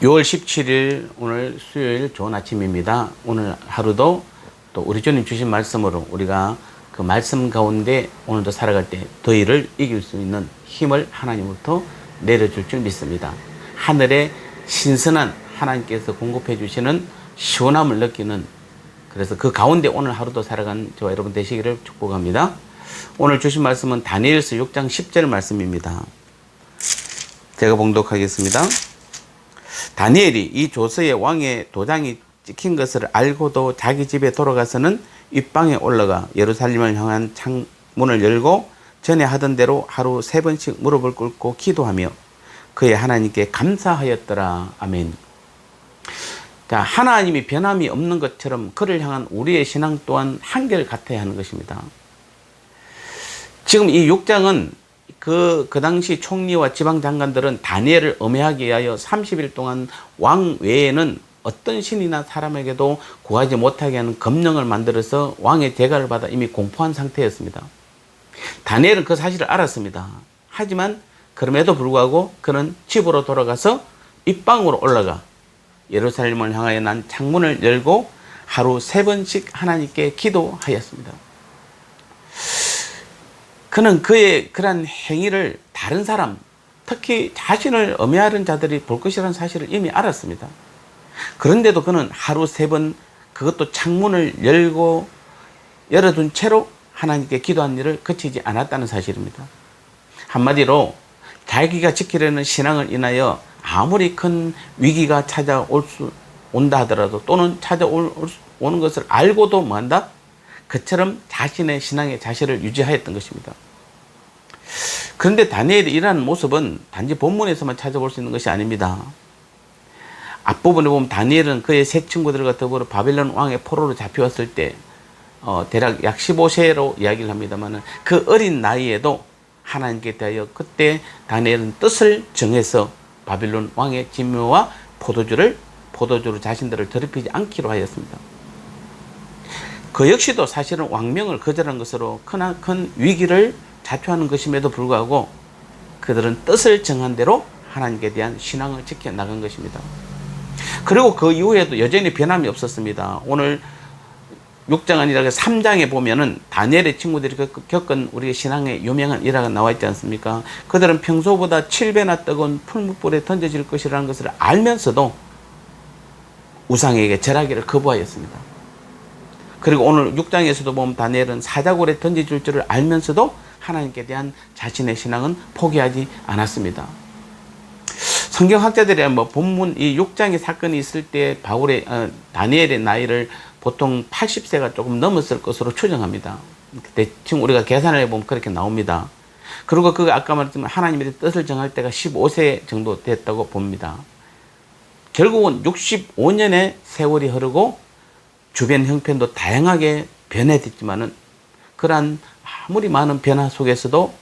6월 17일 오늘 수요일 좋은 아침입니다. 오늘 하루도 또 우리 주님 주신 말씀으로 우리가 그 말씀 가운데 오늘도 살아갈 때 더위를 이길 수 있는 힘을 하나님으로부터 내려줄 줄 믿습니다. 하늘에 신선한 하나님께서 공급해 주시는 시원함을 느끼는 그래서 그 가운데 오늘 하루도 살아간 저와 여러분 되시기를 축복합니다. 오늘 주신 말씀은 다니엘서 6장 10절 말씀입니다. 제가 봉독하겠습니다. 다니엘이 이 조서의 왕의 도장이 찍힌 것을 알고도 자기 집에 돌아가서는 윗방에 올라가 예루살렘을 향한 창문을 열고 전에 하던 대로 하루 세 번씩 무릎을 꿇고 기도하며 그의 하나님께 감사하였더라. 아멘. 자, 하나님이 변함이 없는 것처럼 그를 향한 우리의 신앙 또한 한결 같아야 하는 것입니다. 지금 이 6장은 그, 그 당시 총리와 지방 장관들은 다니엘을 엄해하기 위하여 30일 동안 왕 외에는 어떤 신이나 사람에게도 구하지 못하게 하는 검령을 만들어서 왕의 대가를 받아 이미 공포한 상태였습니다. 다니엘은 그 사실을 알았습니다. 하지만 그럼에도 불구하고 그는 집으로 돌아가서 입방으로 올라가 예루살렘을 향하여 난 창문을 열고 하루 세 번씩 하나님께 기도하였습니다. 그는 그의 그러한 행위를 다른 사람, 특히 자신을 엄해하는 자들이 볼 것이라는 사실을 이미 알았습니다. 그런데도 그는 하루 세 번 그것도 창문을 열고 열어둔 채로 하나님께 기도한 일을 그치지 않았다는 사실입니다. 한마디로 자기가 지키려는 신앙을 인하여 아무리 큰 위기가 찾아올 수 온다 하더라도 또는 찾아오는 것을 알고도 뭐한다? 그처럼 자신의 신앙의 자세를 유지하였던 것입니다. 그런데 다니엘이 이러한 모습은 단지 본문에서만 찾아볼 수 있는 것이 아닙니다. 앞부분에 보면 다니엘은 그의 세 친구들과 더불어 바벨론 왕의 포로로 잡혀왔을 때 어, 대략 약 15세로 이야기를 합니다만 그 어린 나이에도 하나님께 대하여 그때 다니엘은 뜻을 정해서 바빌론 왕의 진묘와 포도주를 포도주로 자신들을 더럽히지 않기로 하였습니다. 그 역시도 사실은 왕명을 거절한 것으로 크나큰 위기를 자초하는 것임에도 불구하고 그들은 뜻을 정한 대로 하나님께 대한 신앙을 지켜 나간 것입니다. 그리고 그 이후에도 여전히 변함이 없었습니다. 오늘 6장 아니라 3장에 보면은 다니엘의 친구들이 겪은 우리의 신앙의 유명한 일화가 나와 있지 않습니까? 그들은 평소보다 7배나 뜨거운 풀무불에 던져질 것이라는 것을 알면서도 우상에게 절하기를 거부하였습니다. 그리고 오늘 6장에서도 보면 다니엘은 사자굴에 던져질 줄을 알면서도 하나님께 대한 자신의 신앙은 포기하지 않았습니다. 성경학자들이 뭐 본문 이 6장의 사건이 있을 때 바울의 어, 다니엘의 나이를 보통 80세가 조금 넘었을 것으로 추정합니다. 대충 우리가 계산을 해보면 그렇게 나옵니다. 그리고 그 아까 말했지만 하나님의 뜻을 정할 때가 15세 정도 됐다고 봅니다. 결국은 65년의 세월이 흐르고 주변 형편도 다양하게 변해됐지만은 그러한 아무리 많은 변화 속에서도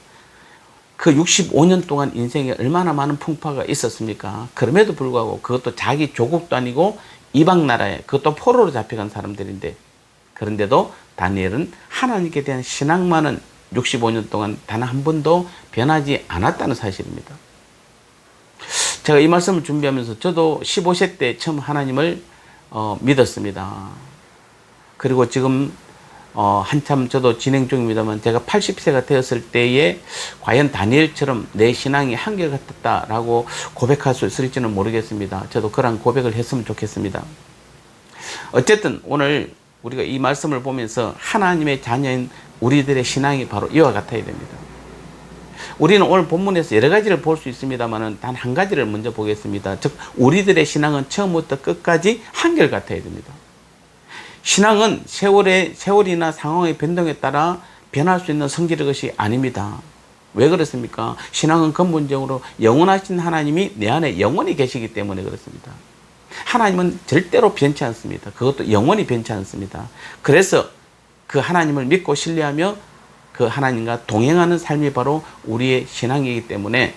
그 65년 동안 인생에 얼마나 많은 풍파가 있었습니까? 그럼에도 불구하고 그것도 자기 조국도 아니고 이방 나라에 그것도 포로로 잡혀간 사람들인데 그런데도 다니엘은 하나님께 대한 신앙만은 65년 동안 단 한 번도 변하지 않았다는 사실입니다. 제가 이 말씀을 준비하면서 저도 15세 때 처음 하나님을 어, 믿었습니다. 그리고 지금 어, 한참 저도 진행 중입니다만 제가 80세가 되었을 때에 과연 다니엘처럼 내 신앙이 한결같았다라고 고백할 수 있을지는 모르겠습니다. 저도 그런 고백을 했으면 좋겠습니다. 어쨌든 오늘 우리가 이 말씀을 보면서 하나님의 자녀인 우리들의 신앙이 바로 이와 같아야 됩니다. 우리는 오늘 본문에서 여러 가지를 볼 수 있습니다만 단 한 가지를 먼저 보겠습니다. 즉 우리들의 신앙은 처음부터 끝까지 한결같아야 됩니다. 신앙은 세월의 세월이나 상황의 변동에 따라 변할 수 있는 성질의 것이 아닙니다. 왜 그렇습니까? 신앙은 근본적으로 영원하신 하나님이 내 안에 영원히 계시기 때문에 그렇습니다. 하나님은 절대로 변치 않습니다. 그것도 영원히 변치 않습니다. 그래서 그 하나님을 믿고 신뢰하며 그 하나님과 동행하는 삶이 바로 우리의 신앙이기 때문에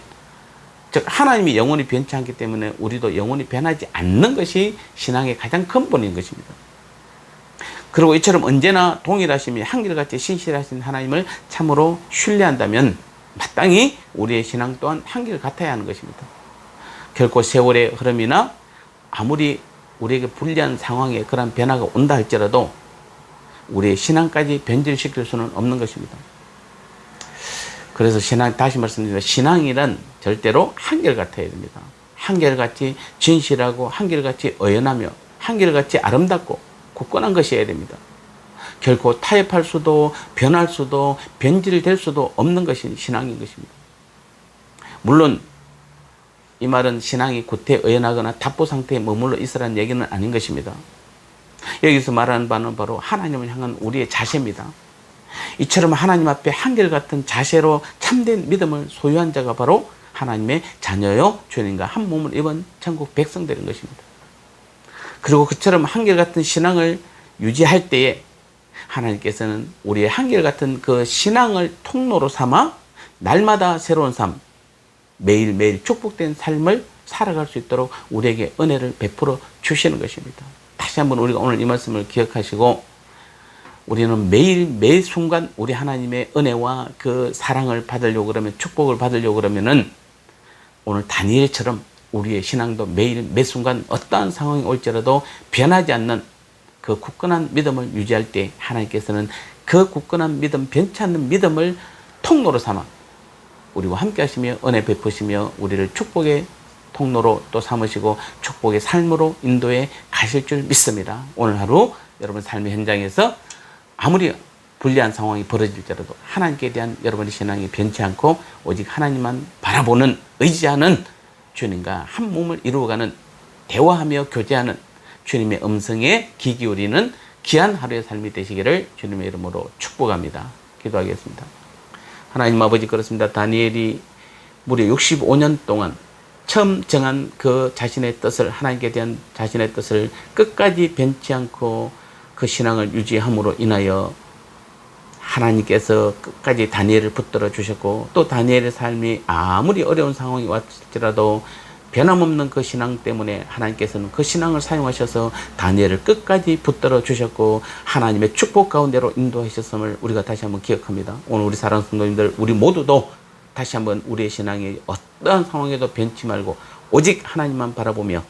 즉 하나님이 영원히 변치 않기 때문에 우리도 영원히 변하지 않는 것이 신앙의 가장 근본인 것입니다. 그리고 이처럼 언제나 동일하심이 한결같이 신실하신 하나님을 참으로 신뢰한다면 마땅히 우리의 신앙 또한 한결 같아야 하는 것입니다. 결코 세월의 흐름이나 아무리 우리에게 불리한 상황에 그런 변화가 온다 할지라도 우리의 신앙까지 변질시킬 수는 없는 것입니다. 그래서 신앙 다시 말씀드립니다. 신앙이란 절대로 한결같아야 됩니다. 한결같이 진실하고 한결같이 의연하며 한결같이 아름답고 굳건한 것이어야 됩니다. 결코 타협할 수도 변할 수도 변질될 수도 없는 것이 신앙인 것입니다. 물론 이 말은 신앙이 구태의연하거나 답보 상태에 머물러 있으라는 얘기는 아닌 것입니다. 여기서 말하는 바는 바로 하나님을 향한 우리의 자세입니다. 이처럼 하나님 앞에 한결같은 자세로 참된 믿음을 소유한 자가 바로 하나님의 자녀요 주님과 한 몸을 입은 천국 백성들인 것입니다. 그리고 그처럼 한결같은 신앙을 유지할 때에 하나님께서는 우리의 한결같은 그 신앙을 통로로 삼아 날마다 새로운 삶, 매일매일 축복된 삶을 살아갈 수 있도록 우리에게 은혜를 베풀어 주시는 것입니다. 다시 한번 우리가 오늘 이 말씀을 기억하시고 우리는 매일 매 순간 우리 하나님의 은혜와 그 사랑을 받으려고 그러면 축복을 받으려고 그러면은 오늘 다니엘처럼 우리의 신앙도 매일 매 순간 어떠한 상황이 올지라도 변하지 않는 그 굳건한 믿음을 유지할 때 하나님께서는 그 굳건한 믿음, 변치 않는 믿음을 통로로 삼아 우리와 함께 하시며 은혜 베푸시며 우리를 축복의 통로로 또 삼으시고 축복의 삶으로 인도해 가실 줄 믿습니다. 오늘 하루 여러분 삶의 현장에서 아무리 불리한 상황이 벌어질지라도 하나님께 대한 여러분의 신앙이 변치 않고 오직 하나님만 바라보는 의지하는 주님과 한 몸을 이루어가는 대화하며 교제하는 주님의 음성에 귀 기울이는 귀한 하루의 삶이 되시기를 주님의 이름으로 축복합니다. 기도하겠습니다. 하나님 아버지 그렇습니다. 다니엘이 무려 65년 동안 처음 정한 그 자신의 뜻을 하나님께 대한 자신의 뜻을 끝까지 변치 않고 그 신앙을 유지함으로 인하여 하나님께서 끝까지 다니엘을 붙들어 주셨고 또 다니엘의 삶이 아무리 어려운 상황이 왔을지라도 변함없는 그 신앙 때문에 하나님께서는 그 신앙을 사용하셔서 다니엘을 끝까지 붙들어 주셨고 하나님의 축복 가운데로 인도하셨음을 우리가 다시 한번 기억합니다. 오늘 우리 사랑하는 성도님들 우리 모두도 다시 한번 우리의 신앙이 어떠한 상황에도 변치 말고 오직 하나님만 바라보며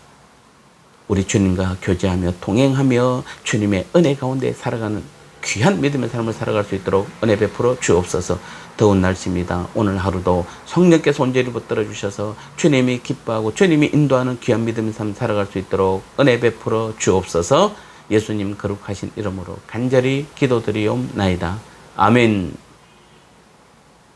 우리 주님과 교제하며 동행하며 주님의 은혜 가운데 살아가는 귀한 믿음의 삶을 살아갈 수 있도록 은혜 베풀어 주옵소서 더운 날씨입니다. 오늘 하루도 성령께서 온전히 붙들어 주셔서 주님이 기뻐하고 주님이 인도하는 귀한 믿음의 삶 살아갈 수 있도록 은혜 베풀어 주옵소서 예수님 거룩하신 이름으로 간절히 기도드리옵나이다. 아멘.